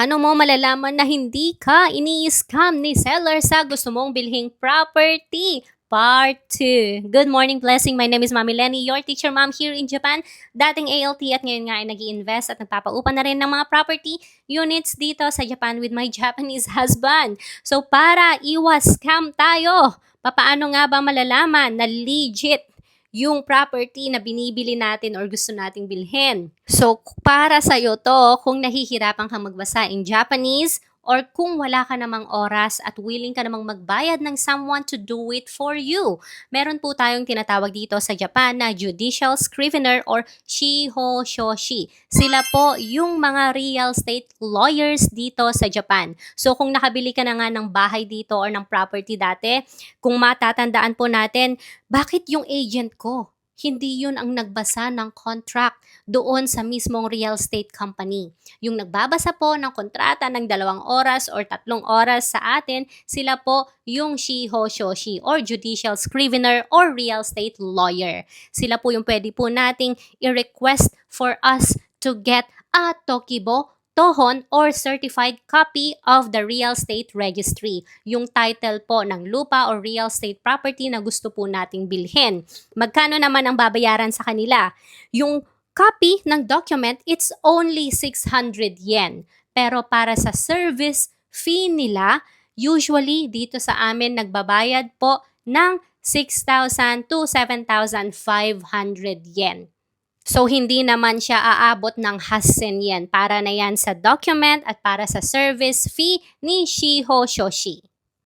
Paano mo malalaman na hindi ka ini-scam ni seller sa gusto mong bilhing property? Part 2. Good morning, Blessing. My name is Mami Lenny, your teacher mom here in Japan. Dating ALT at ngayon nga ay nag invest at nagpapaupa na rin ng mga property units dito sa Japan with my Japanese husband. So para iwas scam tayo, papaano nga ba malalaman na legit yung property na binibili natin or gusto nating bilhin. So, para sa'yo to, kung nahihirapan kang magbasa in Japanese, or kung wala ka namang oras at willing ka namang magbayad ng someone to do it for you. Meron po tayong tinatawag dito sa Japan na judicial scrivener or shiho shoshi. Sila po yung mga real estate lawyers dito sa Japan. So kung nakabili ka na nga ng bahay dito or ng property dati, kung matatandaan po natin, bakit yung agent ko? Hindi yun ang nagbasa ng contract doon sa mismong real estate company. Yung nagbabasa po ng kontrata ng dalawang oras or tatlong oras sa atin, sila po yung shiho shoshi or judicial scrivener or real estate lawyer. Sila po yung pwede po nating i-request for us to get a Tokibo tohon or certified copy of the real estate registry. Yung title po ng lupa or real estate property na gusto po nating bilhin. Magkano naman ang babayaran sa kanila? Yung copy ng document, it's only 600 yen. Pero para sa service fee nila, usually dito sa amin nagbabayad po ng 6,000 to 7,500 yen. So, hindi naman siya aabot ng hassen yen para na yan sa document at para sa service fee ni Shiho Shoshi.